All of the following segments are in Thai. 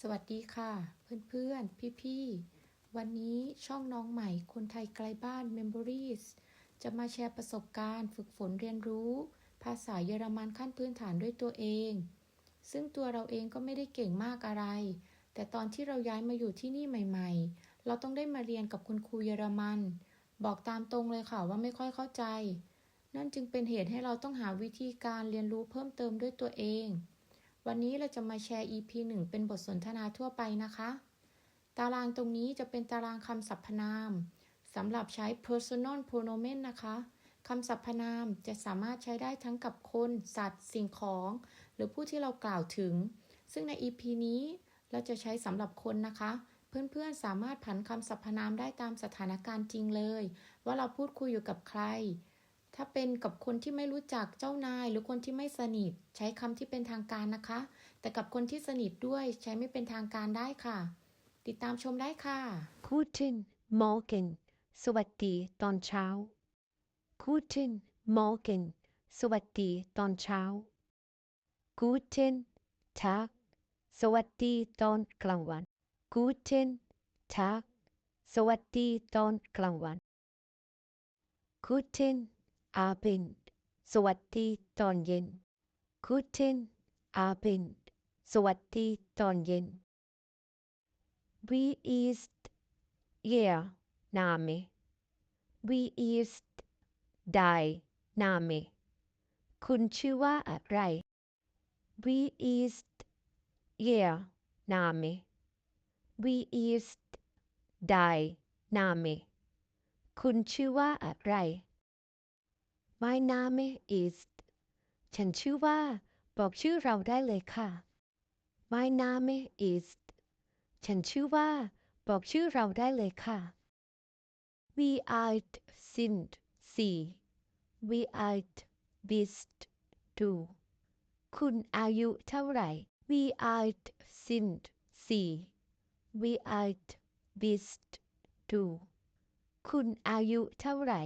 สวัสดีค่ะ เพื่อนๆ พี่ๆ วันนี้ช่องน้องใหม่คนไทยไกลบ้าน Memories จะมาแชร์ประสบการณ์ฝึกฝนเรียนรู้ ภาษาเยอรมันขั้นพื้นฐานด้วยตัวเอง ซึ่งตัวเราเองก็ไม่ได้เก่งมากอะไร แต่ตอนที่เราย้ายมาอยู่ที่นี่ใหม่ ๆ เราต้องได้มาเรียนกับคุณครูเยอรมัน บอกตามตรงเลยค่ะว่าไม่ค่อยเข้าใจ นั่นจึงเป็นเหตุให้เราต้องหาวิธีการเรียนรู้เพิ่มเติมด้วยตัวเอง วันนี้เราจะมาแชร์ EP 1 เป็นบทสนทนาทั่วไปนะคะ ตารางตรงนี้จะเป็นตารางคำสรรพนามสำหรับใช้ personal pronomen นะคะคำสรรพนามจะสามารถใช้ได้ทั้งกับคน สัตว์ สิ่งของ หรือผู้ที่เรากล่าวถึง ซึ่งใน EP นี้เราจะใช้สำหรับคนนะคะ เพื่อนๆสามารถผันคำสรรพนามได้ตามสถานการณ์จริงเลย ว่าเราพูดคุยอยู่กับใคร ถ้าเป็นกับคนที่ไม่รู้จักเจ้านาย หรือคนที่ไม่สนิท ใช้คำที่เป็นทางการนะคะ แต่กับคนที่สนิทด้วยใช้ไม่เป็นทางการได้ค่ะ ติดตามชมได้ค่ะ Guten Morgen สวัสดีตอนเช้า Guten Morgen สวัสดีตอนเช้า Guten Tag สวัสดีตอนกลางวัน Guten Tag สวัสดีตอนกลางวัน Guten Abend สวัสดีตอนเย็น Guten Abend สวัสดีตอนเย็น Wie ist Ihr Name? Wie ist dein Name? คุณชื่อว่าอะไร Wie ist Ihr Name? Wie ist dein Name? คุณชื่อว่าอะไร My Name is ฉันชื่อว่า บอกชื่อเราได้เลยค่ะ My Name is ฉันชื่อว่า บอกชื่อเราได้เลยค่ะ We alt sind Sie We alt bist du คุณอายุเท่าไหร่ We alt sind Sie We alt bist du คุณอายุเท่าไหร่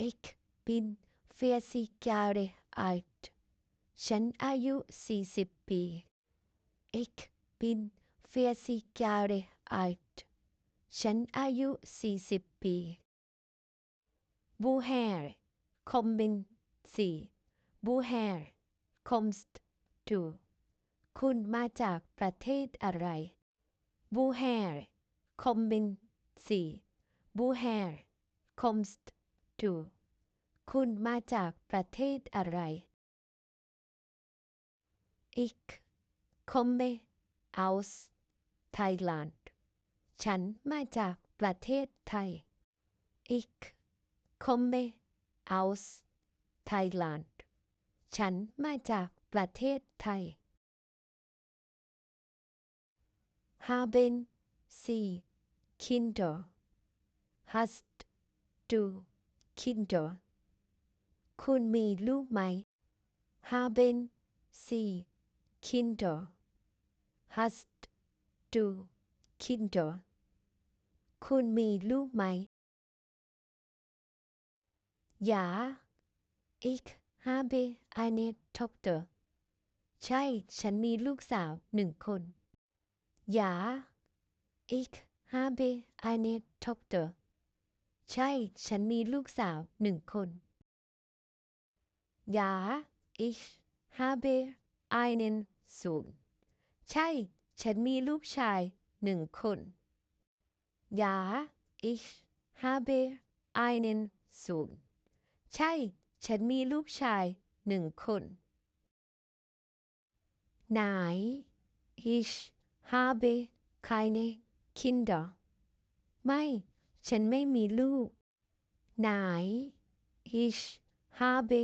Ich bin 40 Jahre alt ฉันอายุ 40 ปี Ich bin 40 Jahre alt ฉันอายุ 40 ปี Woher kommen Sie Woher kommst du คุณมาจากประเทศอะไร Woher kommen Sie Woher kommst du คุณมาจากประเทศอะไร Ich komme aus Thailand ฉันมาจากประเทศไทย Ich komme aus Thailand ฉันมาจากประเทศไทย Haben Sie Kinder Hast du Kinder คุณมีลูกไหม Haben Sie Kinder Hast du Kinder คุณมีลูกไหม Ja ich habe eine Tochter ใช่ ฉันมีลูกสาวหนึ่งคน Ja ich habe eine Tochter ใช่ ฉันมีลูกสาวหนึ่งคน Ja ich habe einen Sohn ใช่ ฉันมีลูกชายหนึ่งคน Ja ich habe einen Sohn ใช่ ฉันมีลูกชายหนึ่งคน Nein ich habe keine Kinder ไม่ ฉันไม่มีลูก Nein ich habe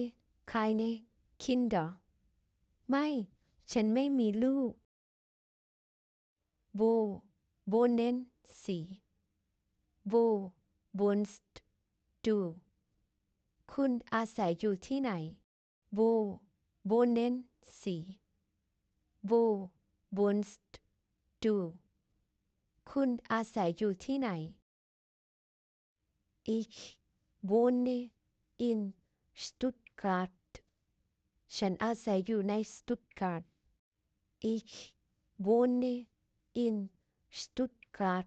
keine Kinder ไม่ ฉันไม่มีลูก Wo wohnen Sie Wo wohnst du คุณอาศัยอยู่ที่ไหน Wo wohnen Sie Wo wohnst du คุณอาศัยอยู่ที่ไหน Ich wohne in Stuttgart ฉันอาศัยอยู่ใน Stuttgart Ich wohne in Stuttgart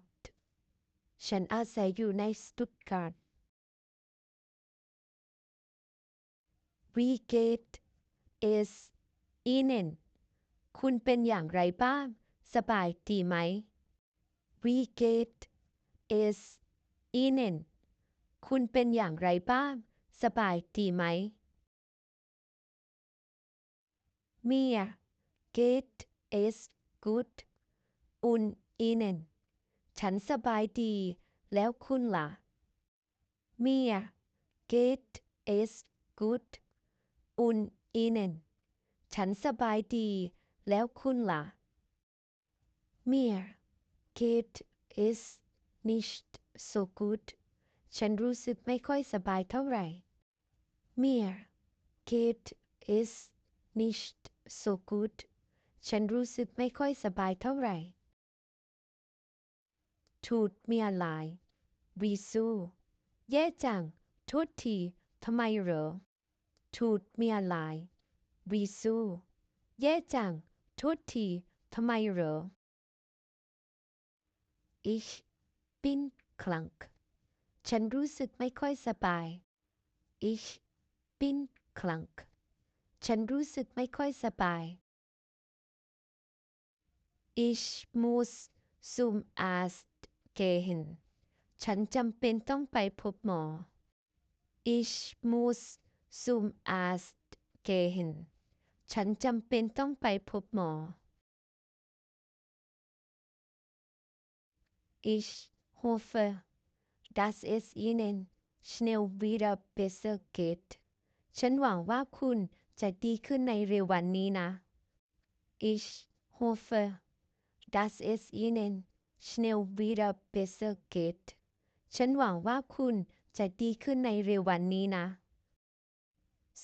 ฉันอาศัยอยู่ในสตุตการ์ด Wie geht es Ihnen คุณเป็นอย่างไรบ้าง สบายดีไหม Wie geht es Ihnen คุณเป็นอย่างไรบ้าง สบายดีไหม Mir geht es gut und Ihnen ฉันสบายดี แล้วคุณล่ะ Mir geht es gut und Ihnen ฉันสบายดี แล้วคุณล่ะ Mir geht es nicht so gut ฉันรู้สึกไม่ค่อยสบายเท่าไหร่ Mir geht es nicht so gut ฉันรู้สึกไม่ค่อยสบายเท่าไหร่ Tut mir leid Wieso แย่จัง โทษทีทำไมเหรอ Tut mir leid Wieso แย่จัง โทษทีทำไมเหรอ Ich bin krank ฉันรู้สึกไม่ค่อยสบาย Ich bin krank ฉันรู้สึกไม่ค่อยสบาย Ich muss zum Arzt gehen ฉันจำเป็นต้องไปพบหมอ Ich muss zum Arzt gehen ฉันจำเป็นต้องไปพบหมอ Ich hoffe, dass es Ihnen schnell wieder besser geht ฉันหวังว่าคุณจะดีขึ้นในเร็ววันนี้นะ Ich hoffe, dass es Ihnen schnell wieder besser geht ฉันหวังว่าคุณจะดีขึ้นในเร็ววันนี้นะ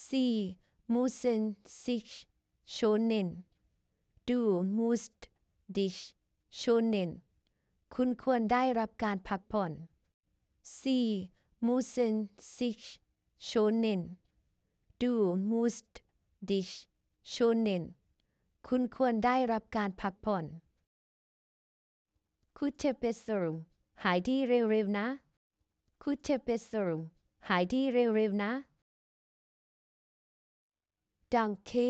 Sie müssen sich schonen Du musst dich schonen คุณควรได้รับการพักผ่อน Sie müssen sich schonen Du musst dich schonen คุณควรได้รับการพักผ่อน Gute Besserung หายดีเร็วๆนะ Gute Besserung หายดีเร็วๆนะ Danke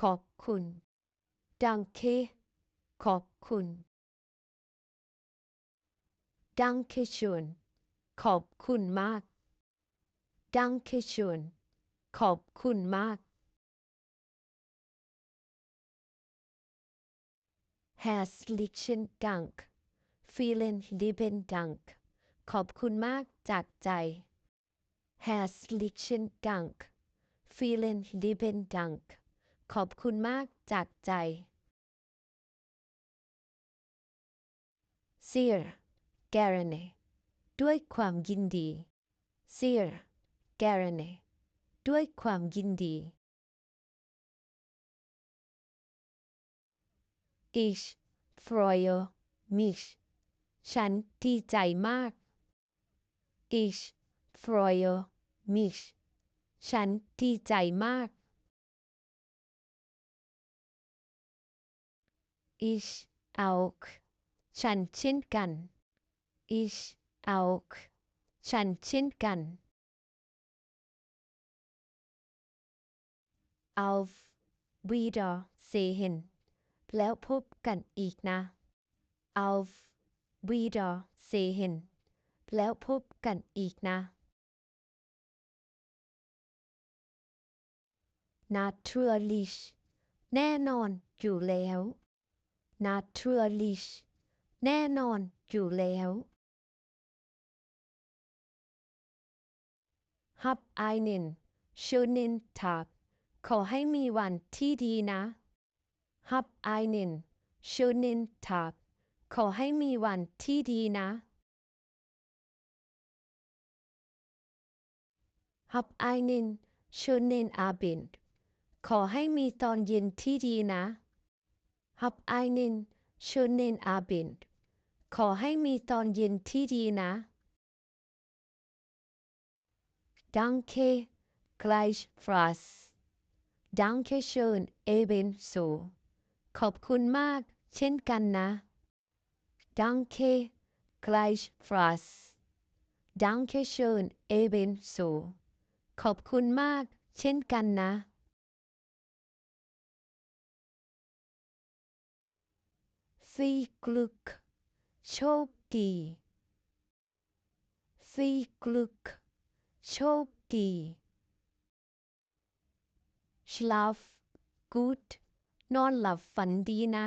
ขอบคุณ Danke ขอบคุณ Danke schön ขอบคุณมาก Danke schön ขอบคุณมาก Herzlichen Dank Vielen lieben Dank ขอบคุณมากจากใจ Herzlichen Dank Vielen lieben Dank ขอบคุณมากจากใจ Sehr gerne ด้วยความยินดี Sehr gerne ด้วยความยินดี Ich freue mich ฉันดีใจมาก Ich freue mich ฉันดีใจมาก Ich auch ฉันเช่นกัน Ich auch ฉันเช่นกัน Auf Wiedersehen แล้วพบกันอีกนะ Auf Wiedersehen แล้วพบกันอีกนะ Natürlich แน่นอนอยู่แล้ว Natürlich แน่นอนอยู่แล้ว ฮับไอนินชูนินทักขอให้มีวันที่ดีนะฮับไอนินชูนินทักขอให้มีวันที่ดีนะฮับไอนินชูนินอาบินขอให้มีตอนเย็นที่ดีนะฮับไอนินชูนินอาบินขอให้มีตอนเย็นที่ดีนะ Danke gleichfalls Danke schön ebenso ขอบคุณมากเช่นกันนะ Danke gleichfalls Danke schön ebenso ขอบคุณมากเช่นกันนะ Viel Glück โชคดี Viel Glück โชคดี Schlaf gut นอนหลับฝันดีนะ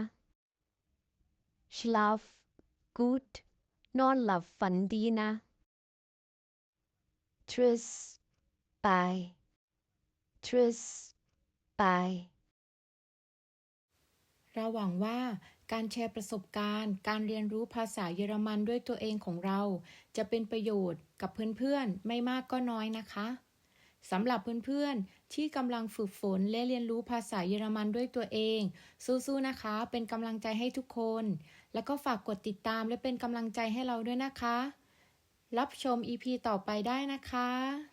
Schlaf gut นอนหลับฝันดีนะ Tschüss bye Tschüss bye เราหวังว่าการแชร์ประสบการณ์ การเรียนรู้ภาษาเยอรมันด้วยตัวเองของเรา จะเป็นประโยชน์ กับเพื่อนๆ ไม่มากก็น้อยนะคะสำหรับเพื่อนๆ ที่กำลังฝึกฝนและเรียนรู้ภาษาเยอรมันด้วยตัวเอง สู้ๆนะคะ เป็นกำลังใจให้ทุกคน แล้วก็ฝากกดติดตามและเป็นกำลังใจให้เราด้วยนะคะ รับชม EP ต่อไปได้นะคะ